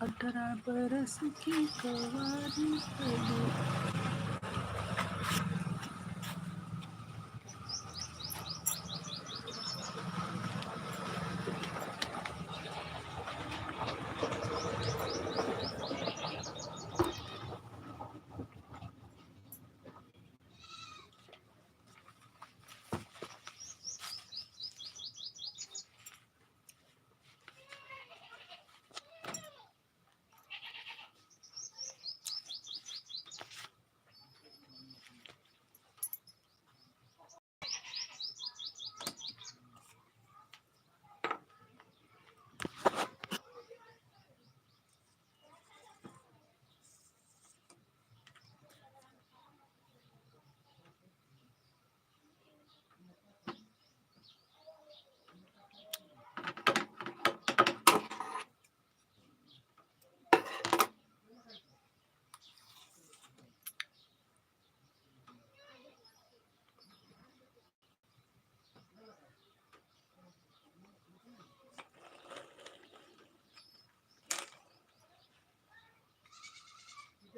अठारह बरस की कवारी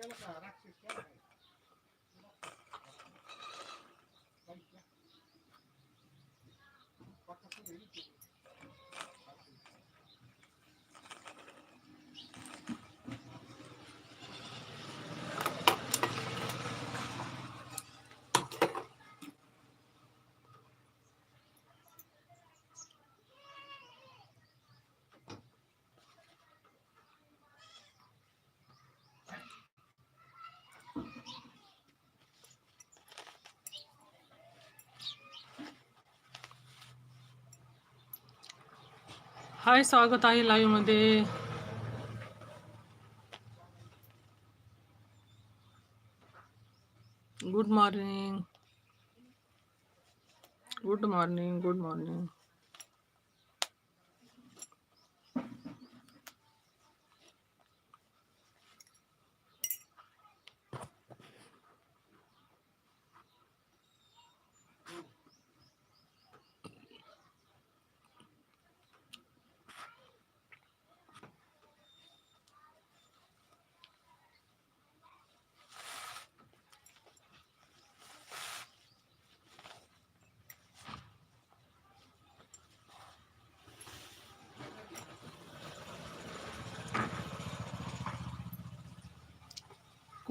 ಕೇಳ हाय स्वागत आहे लाईव्हमध्ये. Good morning good morning good morning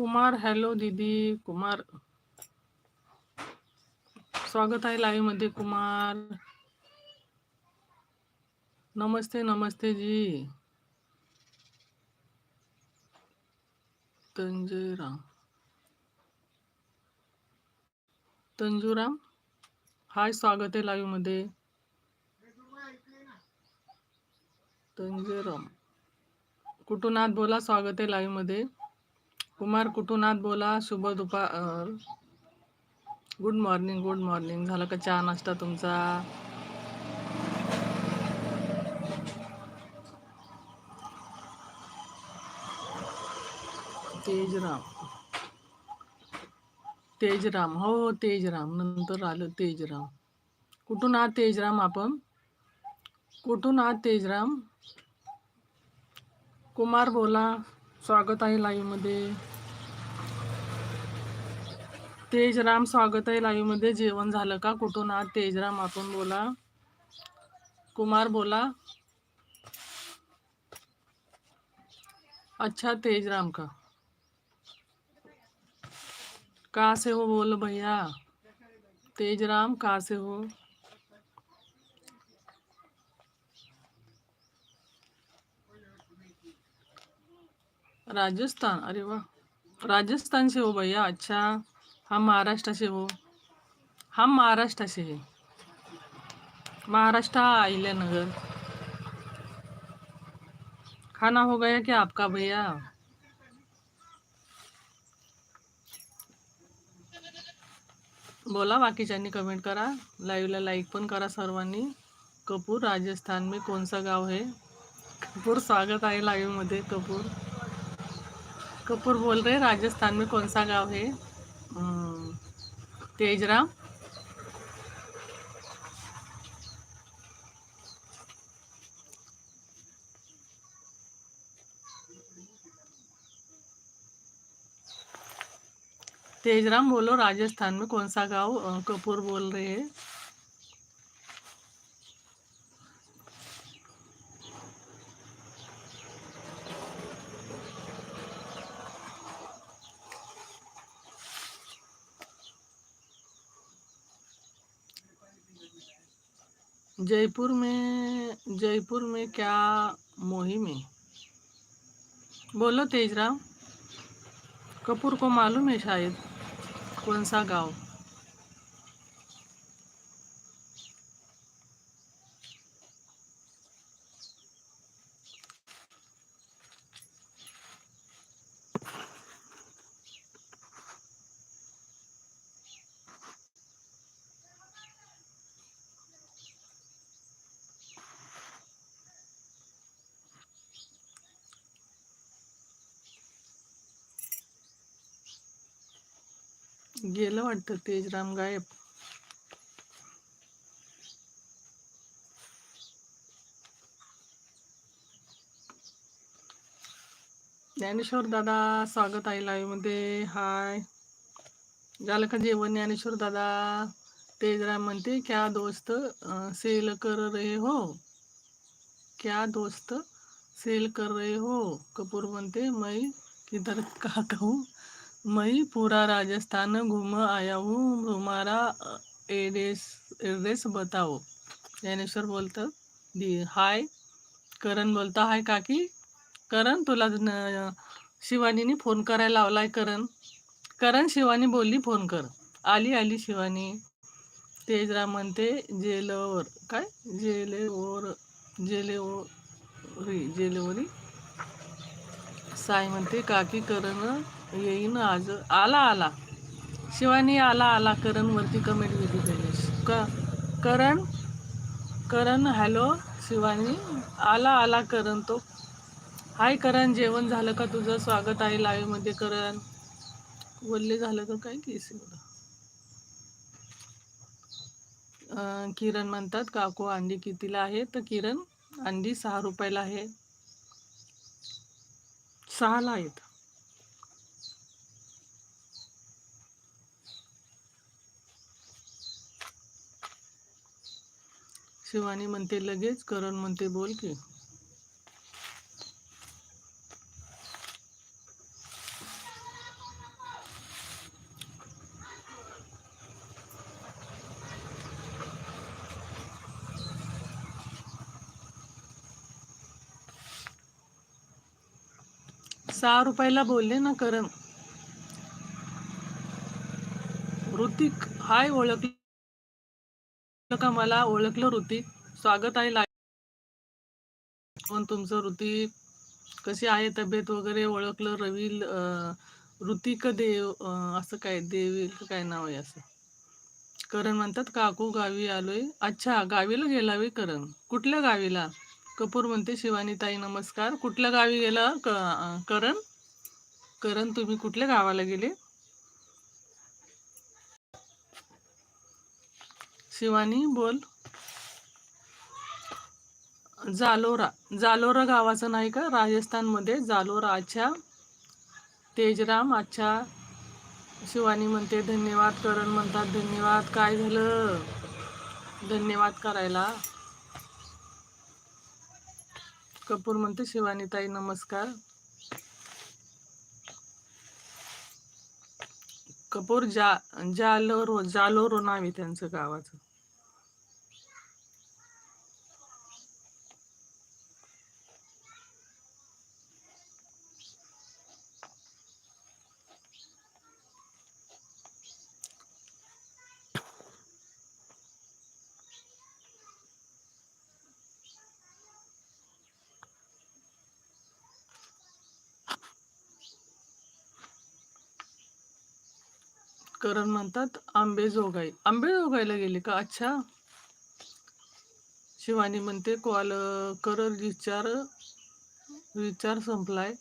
Kumar hello दीदी कुमार. स्वागत आहे लाईव्हमध्ये कुमार. नमस्ते नमस्ते जी. तंजयराम तंजूराम हाय स्वागत आहे लाईव्हमध्ये. तंजयराम कुठून आहात? बोला स्वागत आहे लाईव्हमध्ये. कुमार कुठून आहात बोला. शुभ दुपार गुड मॉर्निंग गुड मॉर्निंग झालं का चहा नाश्ता तुमचा? तेजराम. तेजराम. हो हो तेजराम. नंतर आलं तेजराम. कुठून आहात तेजराम आपण? कुठून आहात तेजराम? कुमार बोला. स्वागत आहे लाईव्हमध्ये तेजराम स्वागत आहे लाईव्ह मध्ये. झालं का? कुठून आहात? तेजराम, आपण बोला. कुमार, बोला. अच्छा तेजराम का? कहाँ से हो बोलो भैया? तेजराम कहाँ से हो? राजस्थान, अरे वाह. राजस्थान से हो भैया अच्छा. हम हो. महाराष्ट्र से हो हम महाराष्ट्र से है महाराष्ट्र अहिल्यानगर खाना हो गया क्या आपका भैया? बोला बाकीच्यांनी कमेंट करा. लाईव्हला लाईक पण करा सर्वांनी. कपूर राजस्थान में कौन सा गाव है? कपूर स्वागत आहे लाईव्हमध्ये कपूर. कपूर बोल रहे राजस्थान में कौन सा गाँव है? तेजराम? तेजराम बोलो राजस्थान में कौन सा गांव कपूर बोल रहे हैं? जयपुर में जयपुर में क्या मुहिम है? बोलो तेजराम कपूर को मालूम है शायद? कौन सा गांव? गेलं वाटतं तेजराम गायब. ज्ञानेश्वर दादा स्वागत आहे लाईव्हमध्ये. हाय झालं का जेवण ज्ञानेश्वर दादा. तेजराम म्हणते क्या दोस्त सेल कर रहे हो? क्या दोस्त सेल कर रहे हो? कपूर म्हणते मै किधर का कहूँ? मैं पूरा राजस्थान घूम आया हूँ तुम्हारा एड्रेस एड्रेस बताओ ज्ञानेश्वर बोलतं दी हाय. करण बोलता हाय काकी. करण तुला न- शिवानीने फोन करायला लावलाय करण. करण शिवानी बोलली फोन कर. आली आली शिवानी. तेजराम म्हणते जेलवर. काय? जेलेवर जेलेवरी जेलेवरी. साई म्हणते काकी करण येईन आज. आला आला. शिवानी आला आला. करण वरती कमेंट केली गणेश का करण करण हॅलो शिवानी. आला आला करण तो. हाय करण जेवण झालं का तुझं? स्वागत आहे लाईव्हमध्ये करण. बोलले झालं का काय केस एवढं? किरण म्हणतात काकू अंडी कितीला आहे? तर किरण अंडी सहा रुपयाला आहे. सहाला आहेत. शिवानी म्हणते लगेच करण म्हणते बोल की. सहा रुपयाला बोलले ना करण. ऋतिक हाय ओळखले का मला ओळखलं ऋतिक स्वागत आहे लाईव्ह कोण तुमचं ऋतिक कशी आहे? तब्येत वगैरे ओळखलं रवी ऋतिक देव असं काय? देवी काय नाव आहे असं? करण म्हणतात काकू गावी आलोय. अच्छा गावीला गेला वे करण. कुठल्या गावीला? कपूर म्हणते शिवानी ताई नमस्कार. कुठल्या गावी गेला करण? करण तुम्ही कुठल्या गावाला गेले? शिवानी बोल. जालोरा जालोरा गावाचं नाही का? राजस्थानमध्ये जालोरा अच्छा तेजराम अच्छा शिवानी म्हणते धन्यवाद करण म्हणतात. धन्यवाद काय झालं? धन्यवाद करायला. कपूर म्हणते शिवानी ताई नमस्कार. कपूर जा जालोरो जालोरो नाव आहे त्यांचं गावाचं. करण म्हणतात आंबेजोगाई आंबेजोगाईला गेले का? अच्छा. शिवानी म्हणते कॉल कर रिचार रिचार संपलाय.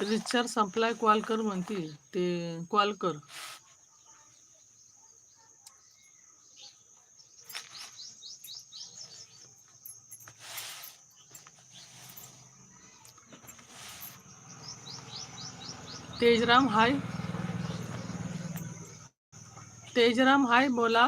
रिचार्ज संपलाय कॉल कर म्हणते ते कॉल कर तेजराम हाय. तेजराम हाय बोला.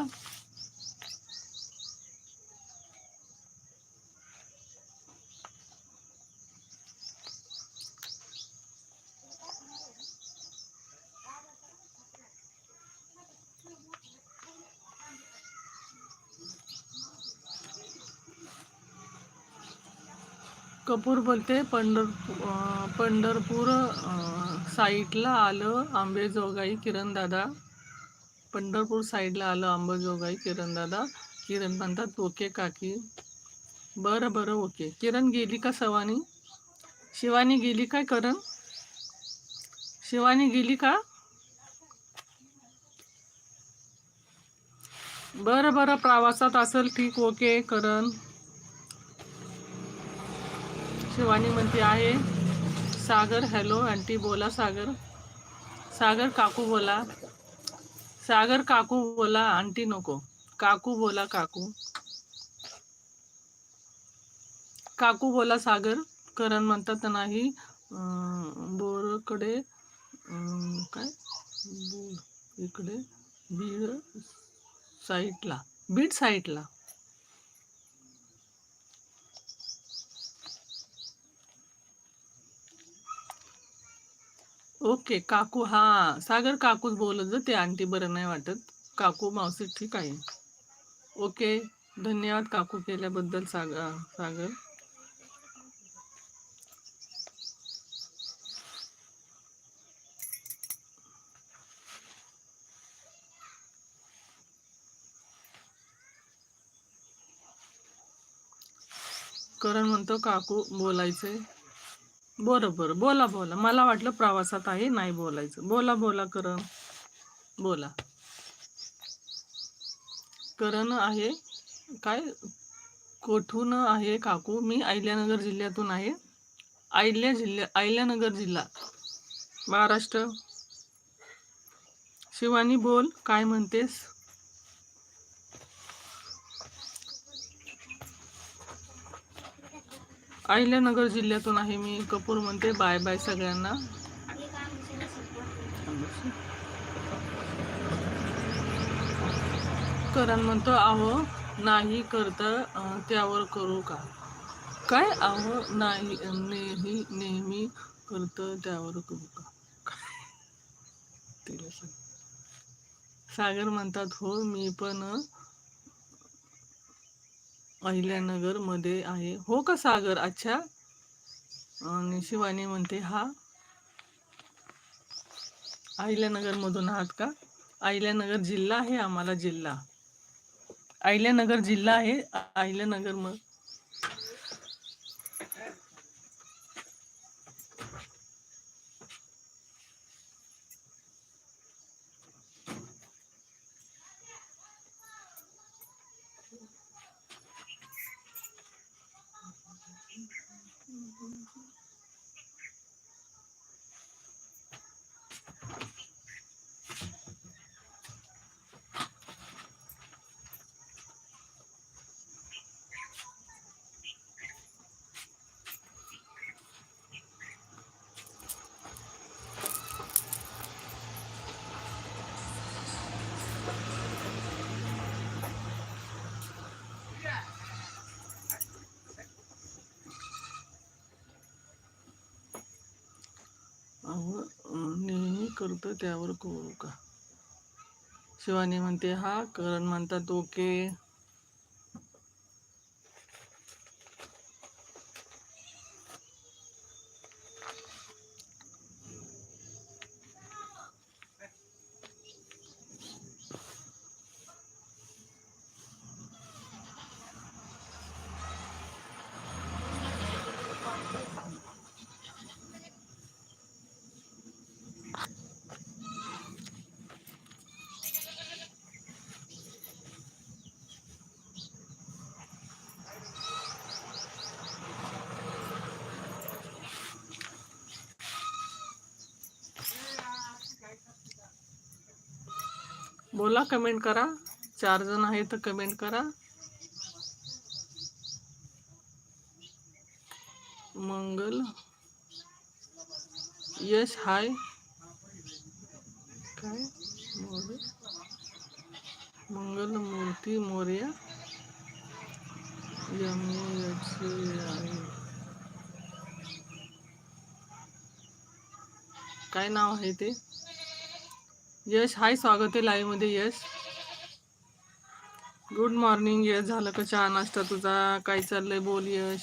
कपूर बोलते पंढरपूर पंढरपूर साईटला साईडला आलं आंबेजोगाई किरणदादा पंढरपूर साईडला आलं आंबेजोगाई किरणदादा किरण म्हणतात ओके काकी. बरं बरं ओके. किरण गेली का सवानी? शिवानी गेली काय करण? शिवानी गेली का? बरं बरं प्रवासात असेल ठीक ओके करण. शिवानी म्हणते आहे सागर हॅलो आंटी बोला सागर. सागर काकू बोला. सागर काकू बोला आंटी नको. काकू बोला काकू. काकू बोला सागर. करण म्हणतात नाही बोरकडे काय? बोर इकडे बीड साईटला बीड साईटला ओके काकू हा सागर काकूच बोलत जा ते आंटी बरं नाही वाटत. काकू मावशी ठीक आहे. ओके धन्यवाद काकू केल्याबद्दल सागर सागर. करण म्हणतो काकू बोलायचंय. बरं बरं बोला बोला. मला वाटलं प्रवासात आहे नाही बोलायचं. बोला बोला करण. बोला. करण आहे. काय? कोठून आहे काकू? मी अहिल्यानगर जिल्ह्यातून आहे. अहिल्या जिल्ह्या अहिल्यानगर जिल्हा. महाराष्ट्र. शिवानी बोल काय म्हणतेस? अहिल्यानगर जिल्ह्यातून आहे मी कपूर म्हणते. बाय बाय सगळ्यांना. करण म्हणतो आहो नाही करता त्यावर करू का? काय? आहो नाही नेहमी नेहमी करतं त्यावर करू का? काय? सागर म्हणतात हो मी पण अहिल्यानगरमध्ये आहे. हो का सागर? अच्छा. आणि शिवानी म्हणते हा. अहिल्यानगर मधून आहात का? अहिल्यानगर जिल्हा आहे आम्हाला जिल्हा. अहिल्यानगर जिल्हा आहे. अहिल्यानगर मग नेहमी करतो त्यावर करू का? शिवानी म्हणते हा करण म्हणतात ओके. बोला कमेंट करा. चार जण आहे तर कमेंट करा. मंगल. यश हाय. काय? मोरे. मंगल मूर्ती मोर्या. एम एच काय नाव आहे ते? यश हाय स्वागत आहे लाईव्हमध्ये यश. गुड मॉर्निंग यश. झालं का चहा नाश्ता तुझा? काय चाललंय? बोल यश.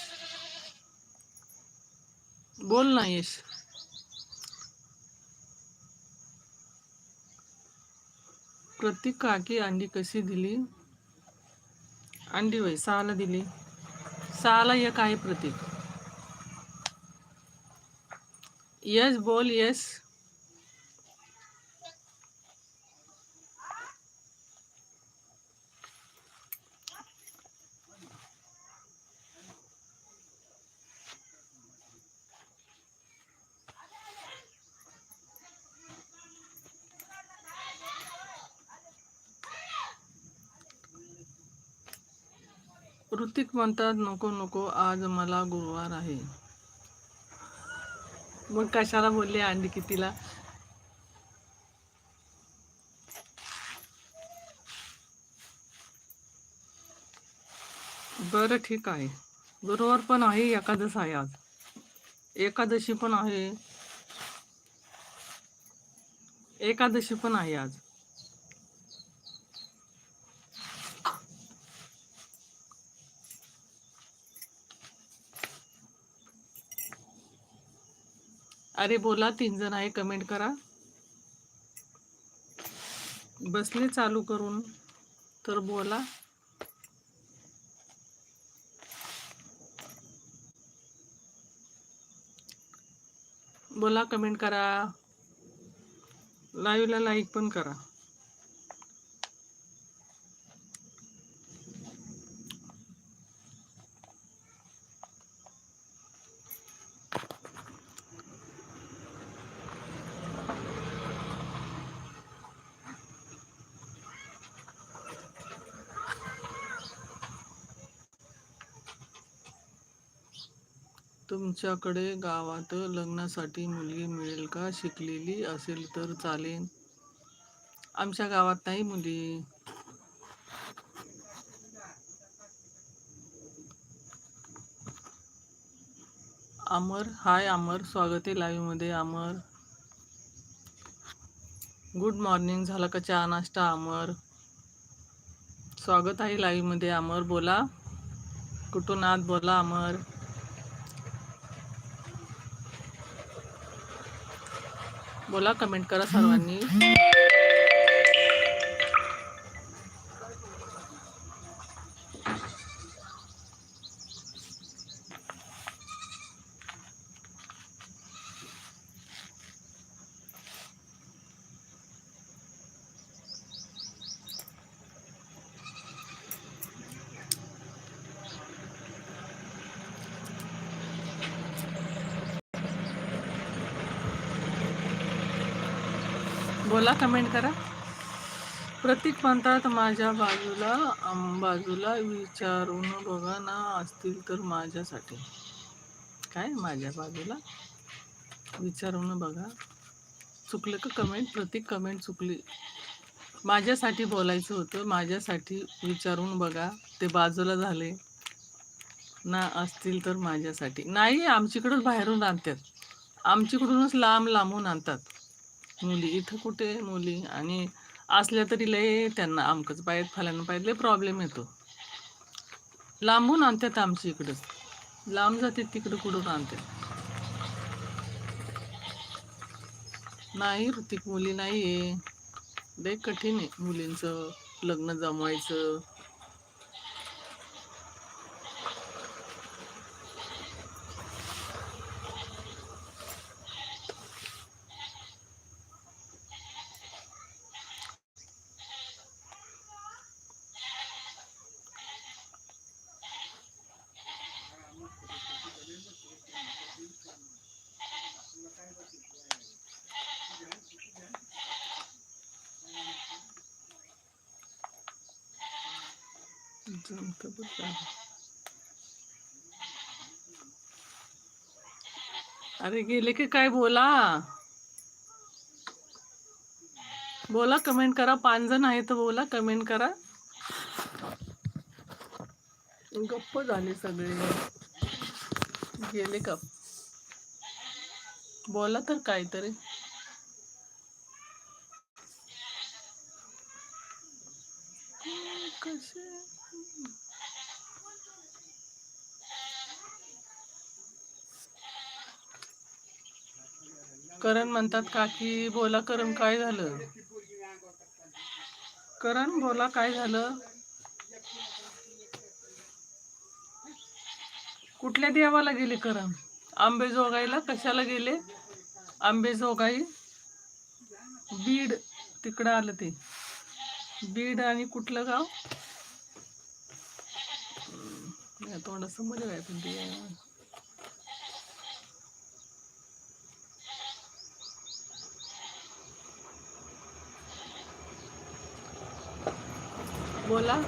बोल ना यश. प्रतीक काकी अंडी कशी दिली? अंडी वय सहाला दिली. सहाला एक आहे प्रतीक. यस बोल यस ऋतिक म्हणतात नको नको आज मला गुरुवार आहे. मग कशाला बोलले अंडी कितीला? बरं ठीक आहे. गुरुवार पण आहे एकादश आहे आज. एकादशी पण आहे. एकादशी पण आहे आज. अरे बोला तीन जण आहे कमेंट करा. बसले चालू करून तर बोला. बोला कमेंट करा. लाईव्हला लाईक पण करा. तुमच्याकडे गावात लग्नासाठी मुलगी मिळेल का? शिकलेली असेल तर चालेल. आमच्या गावात नाही मुली. अमर हाय अमर स्वागत आहे लाईव्हमध्ये अमर गुड मॉर्निंग झाला का चहा नाश्ता अमर स्वागत आहे लाईव्हमध्ये अमर बोला. कुठून आत बोला अमर बोला कमेंट करा सर्वांनी. बोला कमेंट करा. प्रतीक म्हणतात माझ्या बाजूला बाजूला विचारून बघा ना असतील तर माझ्यासाठी. काय? माझ्या बाजूला? विचारून बघा. चुकलं का कमेंट प्रतीक कमेंट चुकली. माझ्यासाठी बोलायचं होतं. माझ्यासाठी विचारून बघा. ते बाजूला झाले. ना असतील तर माझ्यासाठी. नाही आमच्याकडून बाहेरून आणतात. आमच्याकडूनच लांब लांबून आणतात. मुली इथं कुठे मुली? आणि असल्या तरी लय त्यांना आमकच पाहिजे फलानं पाहिजे लय प्रॉब्लेम येतो. लांबून आणतात आमच्या इकडंच लांब जाते तिकडं कुठून आणतात? नाही ऋतिक मुली नाही आहे लय कठीण आहे मुलींचं लग्न जमवायचं. बरं का. अरे गेले की काय बोला? बोला कमेंट करा. पाच जण आहे तर बोला कमेंट करा. गप्प झाले सगळे. गेले का बोला तर काहीतरी. कसे करण म्हणतात काकी बोला करण काय झालं? करण बोला काय झालं? कुठल्या देवाला गेले करण? आंबेजोगाईला कशाला गेले? आंबेजोगाई बीड तिकडं आलं ते. बीड आणि कुठलं गाव? हम्म, या तोंडासमोर आहे पण ते बोला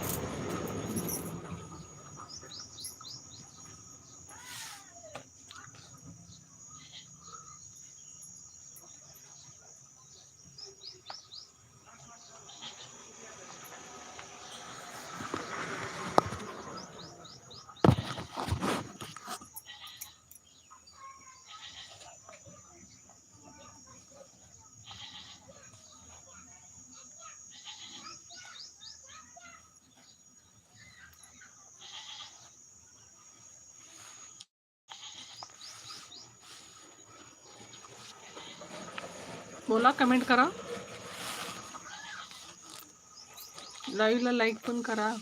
बोला कमेंट करा. लाईव्हला लाईक पण करा.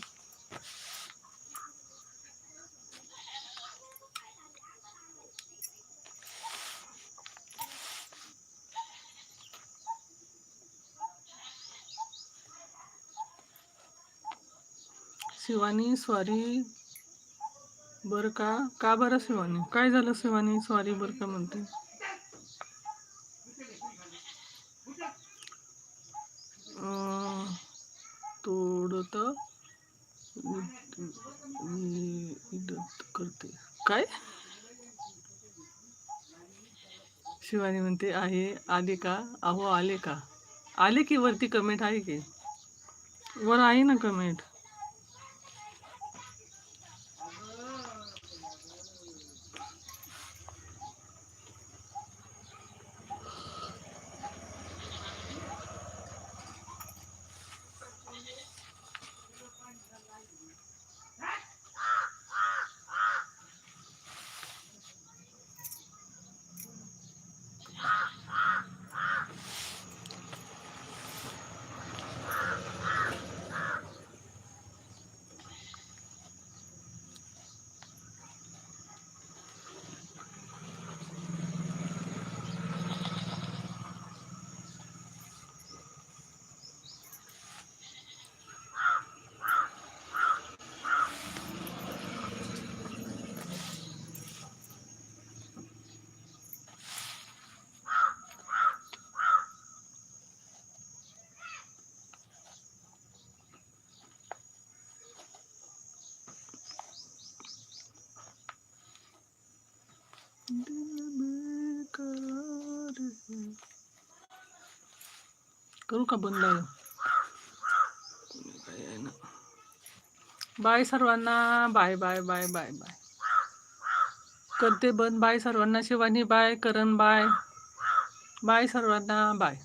शिवानी सॉरी बरं का? का बरं शिवानी? काय झालं शिवानी? सॉरी बरं का म्हणते. तोडत करते. काय? शिवानी म्हणते आहे आले का? अहो आले का? आले की वरती कमेंट आहे की? वर आहे ना कमेंट दिल बेकरार है. करू का बंद काय आहे? ना बाय सर्वांना bye bye bye bye bye. करते बंद. बाय सर्वांना Shivani bye Karan bye. Bye सर्वांना बाय.